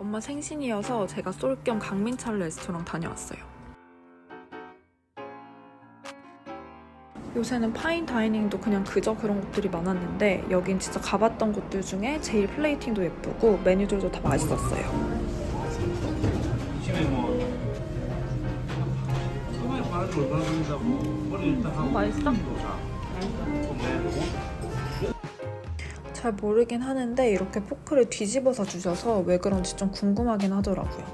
엄마 생신이어서 제가 쏠 겸 강민철 레스토랑 다녀왔어요. 요새는 파인 다이닝도 그냥 그저 그런 곳들이 많았는데 여긴 진짜 가봤던 곳들 중에 제일 플레이팅도 예쁘고 메뉴들도 다 맛있었어요. 뭐 일단 하고 맛있어? 잘 모르긴 하는데 이렇게 포크를 뒤집어서 주셔서 왜 그런지 좀 궁금하긴 하더라고요.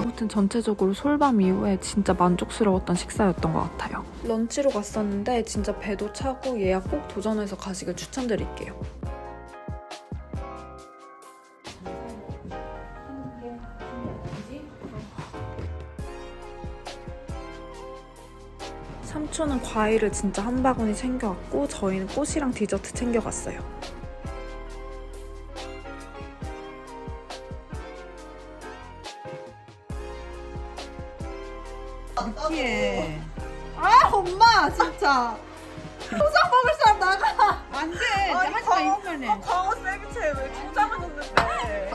아무튼 전체적으로 솔밤 이후에 진짜 만족스러웠던 식사였던 것 같아요. 런치로 갔었는데 진짜 배도 차고 예약 꼭 도전해서 가시길 추천드릴게요. 삼촌은 과일을 진짜 한 바구니 챙겨왔고 저희는 꽃이랑 디저트 챙겨갔어요. 예. 아 엄마 진짜 포장 먹을 사람 나가 안 돼. 아니, 하지 마, 광어-. 아, 광어 세비체 왜 긴장을 줬는데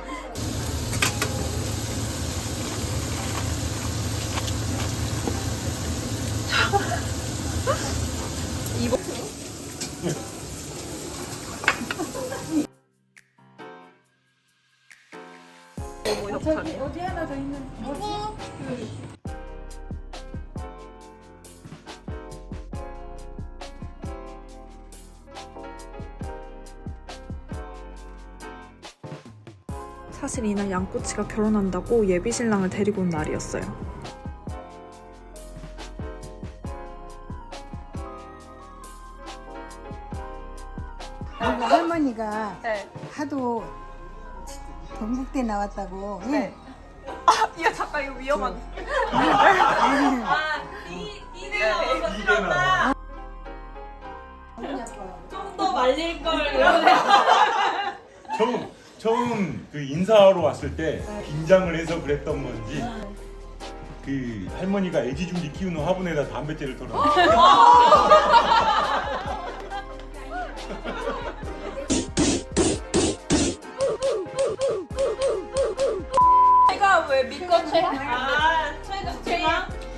저기 어디 하나 더 있는. 사실 이날 양꼬치가 결혼한다고 예비 신랑을 데리고 온 날이었어요. 그리고 할머니가 네. 하도 경북대 나왔다고. 네. 아 이거 잠깐 이거 위험한 응. 이 이내가 이거 들었다 좀 더 말릴 걸 이러네 처음 처음 그 인사하러 왔을 때 긴장을 해서 그랬던 건지 그 할머니가 애지중지 키우는 화분에다 담뱃재를 털어.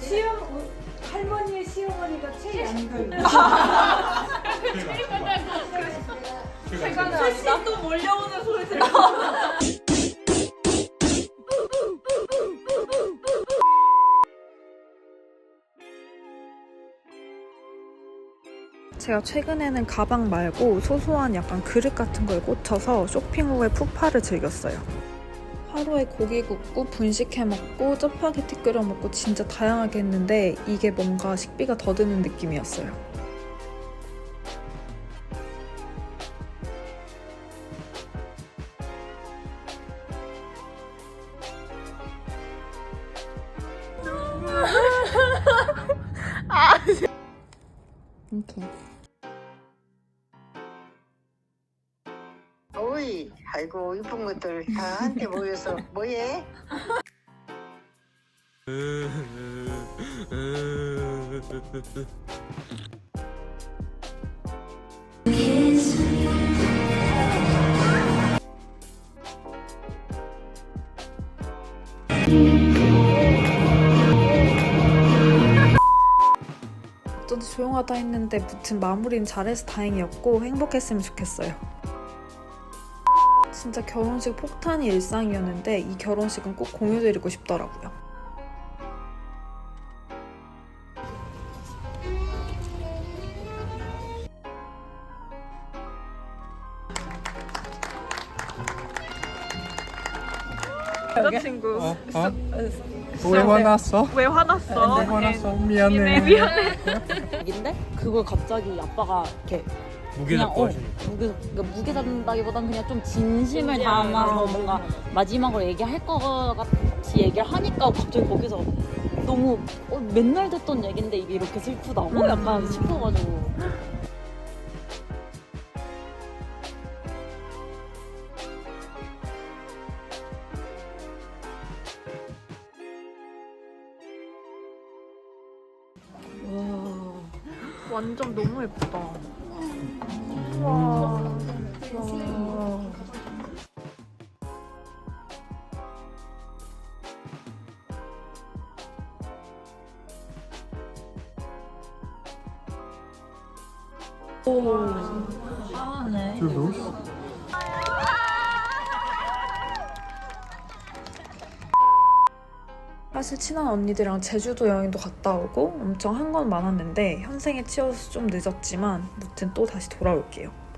시험 할머니의 시어머니가 최양들. 최강은 아니다 또 몰려오는 소리 들려 제가 최근에는 가방 말고 소소한 약간 그릇 같은 거에 꽂혀서 쇼핑 후에 푸파를 즐겼어요. 하루에 고기 굽고 분식해 먹고 짜파게티 끓여 먹고 진짜 다양하게 했는데 이게 뭔가 식비가 더 드는 느낌이었어요. 이 어이, 아이고 이쁜 것들 다 한테 모여서 뭐해? 어쩐지 조용하다 했는데 무튼 마무리는 잘해서 다행이었고 행복했으면 좋겠어요. 진짜 결혼식 폭탄이 일상이었는데 이 결혼식은 꼭 공유드리고 싶더라고요. 여자친구 어? 어? 왜 화났어? 왜 화났어? 왜 화났어? 미안해. 네, 미안해. 얘긴데 그걸 갑자기 아빠가 이렇게 무게 그냥 잡고 어, 하시니까 무게 그러니까 무게 잡는다기보단 그냥 좀 진심을 담아서 뭔가 마지막으로 얘기할 것 같이 얘기를 하니까 갑자기 거기서 너무 어, 맨날 듣던 얘긴데 이게 이렇게 슬프다고? 약간 싶어가지고. 완전 너무 예쁘다. 오. 아, 네. 사실 친한 언니들이랑 제주도 여행도 갔다 오고 엄청 한 건 많았는데 현생에 치여서 좀 늦었지만 무튼 또 다시 돌아올게요.